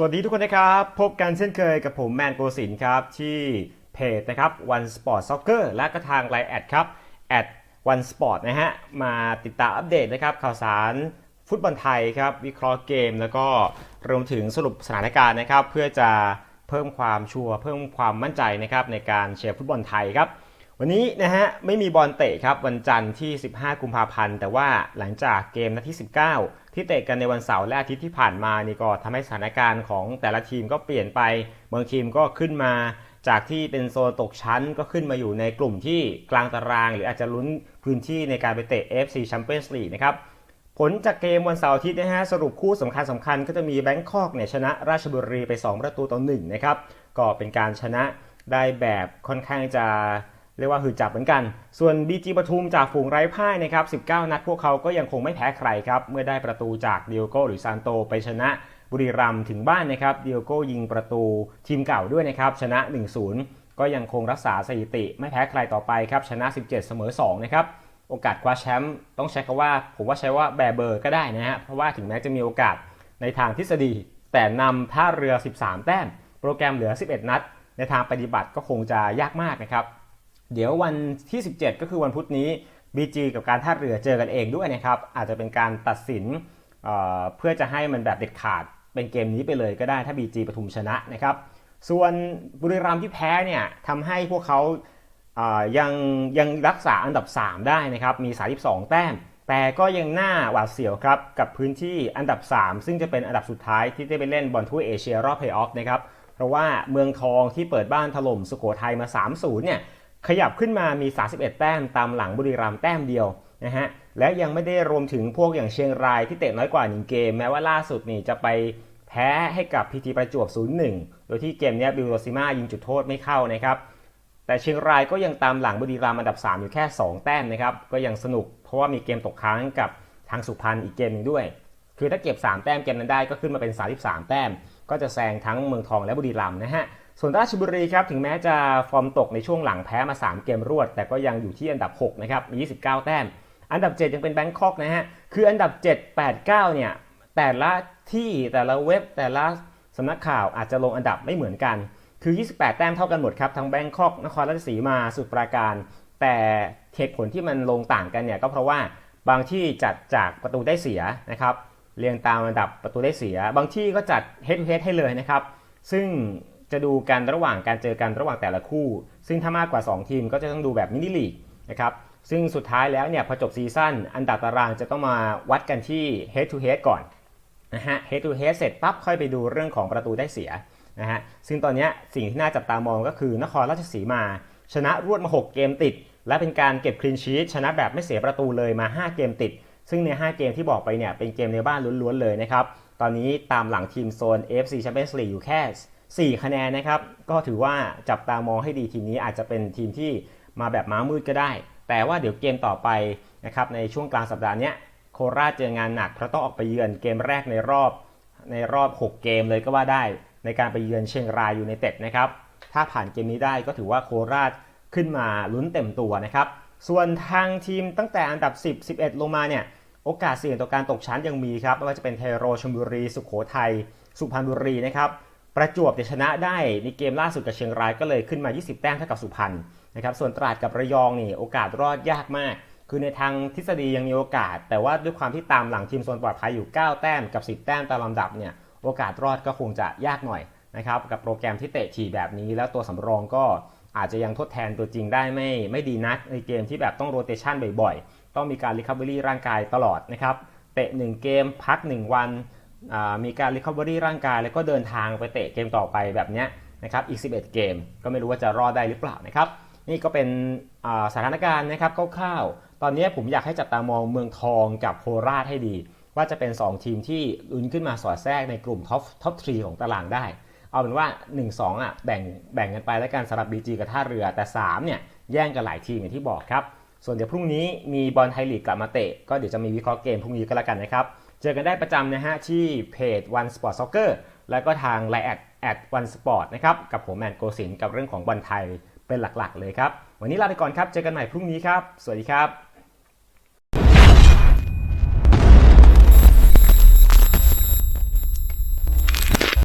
สวัสดีทุกคนนะครับ พบกันเช่นเคยกับผมแมนโกสินครับ ที่เพจนะครับ One Sport Soccer และก็ทางไลน์แอดครับ at One Sport นะฮะ มาติดตามอัปเดตนะครับ ข่าวสารฟุตบอลไทยครับ วิเคราะห์เกม แล้วก็รวมถึงสรุปสถานการณ์นะครับ เพื่อจะเพิ่มความชัวร์เพิ่มความมั่นใจนะครับในการเชียร์ฟุตบอลไทยครับ วันนี้นะฮะไม่มีบอลเตะครับวันจันทร์ที่ 15 กุมภาพันธ์ แต่ว่าหลังจากเกมนัดที่ 19 ที่เตะกันในวันเสาร์และอาทิตย์ที่ผ่านมานี่ก็ทำให้สถานการณ์ของแต่ละทีมก็เปลี่ยนไป บางทีมก็ขึ้นมาจากที่เป็นโซนตกชั้นก็ขึ้นมาอยู่ในกลุ่มที่กลางตาราง หรืออาจจะลุ้นพื้นที่ในการไปเตะ FC Champions League นะครับผลจากเกมวันเสาร์อาทิตย์นะฮะสรุปคู่สำคัญสำคัญก็จะมีแบงคอกเนี่ยชนะราชบุรีไป 2 ประตูต่อ1นะครับก็เป็นการชนะได้แบบค่อนข้างจะ เรียกว่าหืดจับเหมือนกัน ส่วน BG ปทุมจากฝูงไร้พ่ายนะครับ 19 นัดพวกเขาก็ยังคงไม่แพ้ใครครับ เมื่อได้ประตูจากเดียโก้หรือซานโตไปชนะบุรีรัมถึงบ้านนะครับ เดียโก้ยิงประตูทีมเก่าด้วยนะครับ ชนะ 1-0 ก็ยังคงรักษาสถิติ ไม่แพ้ใครต่อไปครับ ชนะ 17 เสมอ 2 นะครับ โอกาสคว้าแชมป์ต้องใช้คำว่า ผมว่าใช้ว่าแบเบอร์ก็ได้นะฮะ เพราะว่าถึงแม้จะมีโอกาสในทางทฤษฎี แต่นำท่าเรือ 13 แต้ม โปรแกรมเหลือ 11 นัด ในทางปฏิบัติก็คงจะยากมากนะครับ เดี๋ยววันที่ 17 ก็คือวันพุธนี้ BG กับการท่าเรือเจอกันเองด้วยนะครับอาจจะเป็นการตัดสินเเพื่อจะให้มันแบบเด็ดขาดเป็นเกมนี้ไปเลยก็ได้ถ้า BG ปทุมชนะนะครับส่วนบุรีรัมย์ที่แพ้เนี่ยทำให้พวกเขาอ่ายังยังรักษาอันดับ 3 ได้นะครับมี 32 แต้ม แต่ก็ยังหน่าหวาดเสียวครับกับพื้นที่อันดับ 3 ซึ่งจะเป็นอันดับสุดท้ายที่ได้ไปเล่นบอลถ้วเอเชียรอบเพลย์ออฟนะครับเพราะว่าเมืองทองที่เปิดบ้านถล่มสุโขทัยมา 3-0เนี่ย ขยับขึ้นมามี 31 แต้มตามหลังบุรีรัมย์แต้มเดียวนะฮะและยังไม่ได้รวมถึงพวกอย่างเชียงรายที่เตะน้อยกว่า 1 เกม แม้ว่าล่าสุดนี่จะไปแพ้ให้กับพีทีประจวบ 0-1 โดยที่เกมนี้บิลโรซิมายิงจุดโทษไม่เข้านะครับแต่เชียงรายก็ยังตามหลังบุรีรัมย์อันดับ 3 อยู่แค่ 2 แต้มนะครับก็ยังสนุกเพราะว่ามีเกมตกค้างกับทางสุพรรณอีกเกมหนึงด้วย คือถ้าเก็บ 3 แต้มเกมนั้นได้ก็ขึ้นมาเป็น 33 แต้ม ก็จะแซงทั้งเมืองทองและบุรีรัมย์นะฮะ ส่วนราชบุรีครับถึงแม้จะฟอร์มตกในช่วงหลังแพ้มา 3 เกมรวด แต่ก็ยังอยู่ที่อันดับ6นะครับมี 29 แต้ม อันดับ 7 ยังเป็นแบงคอกนะฮะคืออันดับ 7 8 9เนี่ยแต่ละที่แต่ละเว็บแต่ละสำนักข่าวอาจจะลงอันดับไม่เหมือนกัน คือ 28 แต้มเท่ากันหมดครับทั้งแบงคอกนครราชสีมาสุดปราการ แต่เหตุผลที่มันลงต่างกันเนี่ยก็เพราะว่าบางที่จัดจากประตูได้เสียนะครับเรียงตามอันดับประตูได้เสีย บางที่ก็จัด head to head ให้เลยนะครับ ซึ่ง จะดูกันระหว่างการเจอกันระหว่างแต่ละคู่ ซึ่งถ้ามากกว่า 2 ทีมก็จะต้องดูแบบมินิลีกนะครับซึ่งสุดท้ายแล้วเนี่ยพอจบซีซั่นอันดับตารางจะต้องมาวัดกันที่ head to head ก่อนนะฮะ head to head เสร็จปั๊บค่อยไปดูเรื่องของประตูได้เสียนะฮะซึ่งตอนนี้สิ่งที่น่าจับตามองก็คือนครราชสีมา ชนะรวดมา 6 เกมติด และเป็นการเก็บคลีนชีตชนะแบบไม่เสียประตูเลยมา 5 เกมติด ซึ่งใน 5 เกมที่บอกไปเนี่ยเป็นเกมในบ้านล้วนๆเลยนะครับตอนนี้ตามหลังทีมโซน AFC Champions League อยู่แค่ 4 คะแนนนะครับ ก็ถือว่าจับตามองให้ดีทีมนี้อาจจะเป็นทีมที่มาแบบม้ามืดก็ได้ แต่ว่าเดี๋ยวเกมต่อไปนะครับในช่วงกลางสัปดาห์เนี้ยโคราชเจองานหนักเพราะต้องออกไปเยือนเกมแรกในรอบในรอบ 6 เกมเลยก็ว่าได้ ในการไปเยือนเชียงรายยูไนเต็ดนะครับ ถ้าผ่านเกมนี้ได้ก็ถือว่าโคราชขึ้นมาลุ้นเต็มตัวนะครับ ส่วนทางทีมตั้งแต่อันดับ 10 11 ลงมาเนี่ยโอกาสเสี่ยงต่อการตกชั้นยังมีครับไม่ว่าจะเป็นเทโรชลบุรี สุขโขทัยสุพรรณบุรีนะครับ ประจวบจะชนะได้ในเกมล่าสุดกับเชียงรายก็เลยขึ้นมา 20 แต้มเท่ากับสุพรรณนะครับส่วนตราดกับระยองนี่โอกาสรอดยากมาก คือในทางทฤษฎียังมีโอกาส แต่ว่าด้วยความที่ตามหลังทีมโซนปลอดภัยอยู่ 9 แต้มกับ 10 แต้มตามลำดับเนี่ยโอกาสรอดก็คงจะยากหน่อยนะครับกับโปรแกรมที่เตะทีแบบนี้ แล้วตัวสำรองก็อาจจะยังทดแทนตัวจริงได้ไม่ไม่ดีนักในเกมที่แบบต้องโรเตชันบ่อยๆ ต้องมีการรีคัฟเวอรี่ร่างกายตลอดนะครับเตะ1เกมพัก 1 วัน มีการรีคัฟเวอรี่ร่างกายแล้วก็เดินทางไปเตะเกมต่อไปแบบนี้นะครับอีก 11 เกม ก็ไม่รู้ว่าจะรอดได้หรือเปล่านะครับนี่ก็เป็นสถานการณ์นะครับคร่าวๆตอนนี้ผมอยากให้จับตามองเมืองทองกับโคราชให้ดี ว่าจะเป็น 2 ทีมที่ลุ้นขึ้นมาสอดแทรกในกลุ่มท็อปท็อปทของตารางได้ เอาเป็นว่า 1-2อะแบ่งแบ่งกันไปแล้วกันสำหรับ BG กับท่าเรือแต่3เนี่ยแย่งกันหลายทีมอย่างที่บอกครับส่วนเดี๋ยวพรุ่งนี้มีบอลไทยลีกกลับมาเตะก็เดี๋ยวจะมีวิเคราะห์เกมพรุ่งนี้ก็แล้วกันนะครับ เจอกันได้ประจำนะฮะที่เพจ One Sport Soccer แล้วก็ทาง Line แอดแอด One Sport นะครับ กับผมแมนโกสินกับเรื่องของบอลไทยเป็นหลักๆ เลยครับ วันนี้ลาไปก่อนครับ เจอกันใหม่พรุ่งนี้ครับ สวัสดีครับ